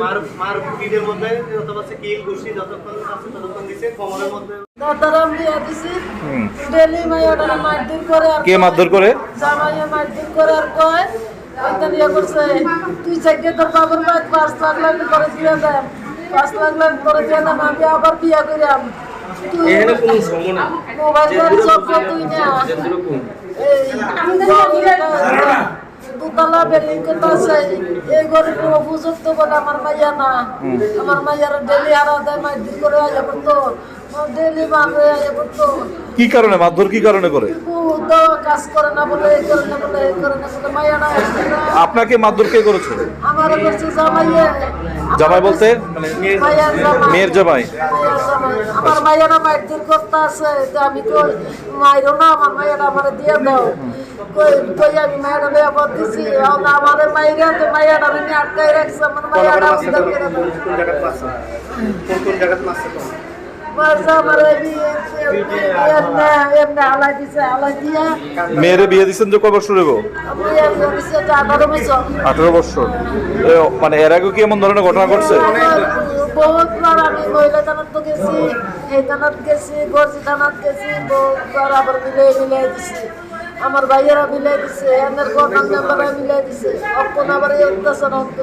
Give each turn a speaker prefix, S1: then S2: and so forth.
S1: মার মার পিঠের মধ্যে যত পাচ্ছে কিল ঘুষি যতক্ষণ আছে ততক্ষণ দিছে কোমরের মধ্যে
S2: দাদারাম বিয়া দিছি ডেলি মাইয়াটা মারধর করে
S3: কে মারধর করে?
S2: জামাইয়া মারধর করে আর কয় ইয়ে করছে তুই চাইকে তোর বাবার মায় পাঁচ লাখ লাখ করে দিয়ে দেন পাঁচ লাখ লাখ করে দিয়ে দেন আমি আবার বিয়া করিলাম
S4: না
S2: দুতলা বিল্ডিং করতে আছে? এই গরিব উপযুক্ত বলে আমার মাইয়া না। আমার মাইয়ার ডেলি দেয় মারধর করে আয়া করতো। ডেলি মারে আয়া করতো।
S3: কি কারণে? মারধর কি কারণে করে?
S2: তো কাজ করে না বলে এই করে না বলে এই করে না বলে মাইয়াটা
S3: আপনাকে মারধর কে করেছে? জামাই বলতে? মানে মেয়ের জামাই।
S2: আমার মাইয়ারা মারধর করতে আছে তো আমি কই মাইরো না আমার মাইয়ারা আমার দিয়ে দাও। কই কই আমি লইয়া বদ দিছি। আমার মাইরা তো মাইয়ারা আমি আটকাই রাখছে আমার করে
S1: কোন? জায়গায় কোন কোন জায়গায়
S2: আমার
S3: মেয়েরে বিয়ে দিচ্ছেন যে কয় বছর
S2: দিছে আঠারো বছর।
S3: মানে এর আগে কি এমন ধরনের ঘটনা ঘটছে?
S2: বহুতবার আমি মহিলা থানাত তো গেছি এই গেছি গর্জি থানাত গেছি বহুতবার আবার মিলাই মিলাই দিছি। আমার ভাইয়েরা মিলাই দিছে গর্দান মেম্বাররা মিলাই দিছে। অক্ষণ আবার অত্যাচার হতো।